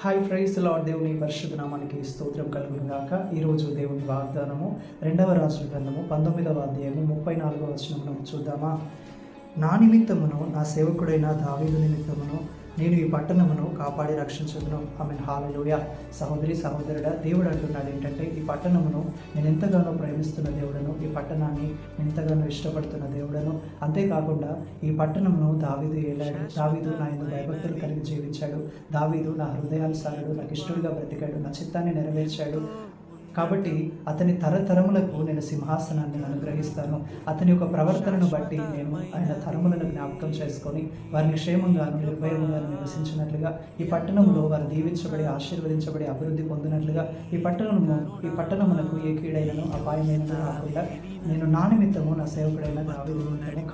Hi fries lord దేవుని పరిశుద్ధ నామానికి స్తోత్రం కలుగునుగాక ఈరోజు దేవుని వాగ్దానము రెండవ రాజుల గ్రంథము పంతొమ్మిదవ అధ్యాయము ముప్పై నాలుగవ వచనమును చూద్దామా? నా నిమిత్తమును నా సేవకుడైన దావీదు నిమిత్తమును నేను ఈ పట్టణమును కాపాడి రక్షించదును. ఆమె హాలలోయ సహోదరి సహోదరుడ దేవుడు అంటున్నాడు ఏంటంటే ఈ పట్టణమును నేను ఎంతగానో ప్రేమిస్తున్న దేవుడను ఈ పట్టణాన్ని నేను ఎంతగానో ఇష్టపడుతున్న దేవుడను అంతేకాకుండా ఈ పట్టణమును దావీదు ఏలాడు దావీదు నా ఎందు భయభక్తులు కలిగి జీవించాడు. దావీదు నా హృదయానుసారుడు నాకు ఇష్టడుగా బ్రతికాడు నా చిత్తాన్ని నెరవేర్చాడు. కాబట్టి అతని తరతరములకు నేను సింహాసనాన్ని అనుగ్రహిస్తాను. అతని యొక్క ప్రవర్తనను బట్టి నేను ఆయన తరములను జ్ఞాపకం చేసుకొని వారిని క్షేమంగా నిర్భయంగా నివసించినట్లుగా ఈ పట్టణంలో వారు దీవించబడి ఆశీర్వదించబడి అభివృద్ధి పొందినట్లుగా ఈ పట్టణము ఈ పట్టణమునకు ఏ కీడైనను అపాయమైన రాకుండా నేను నా నిమిత్తము నా సేవకుడైన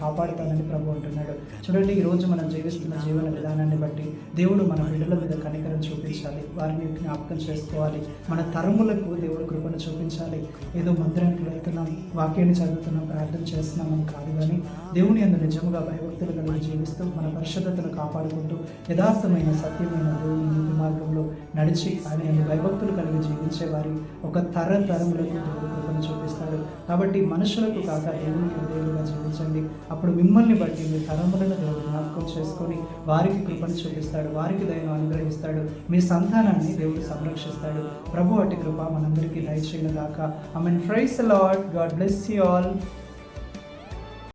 కాపాడుతానని ప్రభు అంటున్నాడు. చూడండి ఈ రోజు మనం జీవిస్తున్న జీవన విధానాన్ని బట్టి దేవుడు మన బిడ్డల మీద కనికరం చూపించాలి. వారిని జ్ఞాపకం చేసుకోవాలి. మన తరములకు దేవుడు కృపను చూపించాలి. ఏదో మందిరానికి వెళ్తున్నాం వాక్యాన్ని చదువుతున్నాం ప్రార్థన చేస్తున్నాం అని కాదు కానీ దేవుని అందు నిజముగా భయభక్తులు కలిగి జీవిస్తూ మన పరిశుద్ధతను కాపాడుకుంటూ యథార్థమైన సత్యమైన దేవుని నీతి మార్గంలో నడిచి ఆయన భయభక్తులు కలిగి జీవించే వారి ఒక తరతరములకు దేవుడు కృపను చూపిస్తాడు. కాబట్టి మనుషులకు కాక దేవునికి దేవుడుగా జీవించండి. అప్పుడు మిమ్మల్ని బట్టి మీ తరములను దేవుడు చేసుకొని వారికి కృపను చూపిస్తాడు వారికి దయను అనుగ్రహిస్తాడు. మీ సంతానాన్ని దేవుడు సంరక్షిస్తాడు. ప్రభు అట్టి కృప మనందరికీ దయచేయను గాక I mean praise lord God bless you all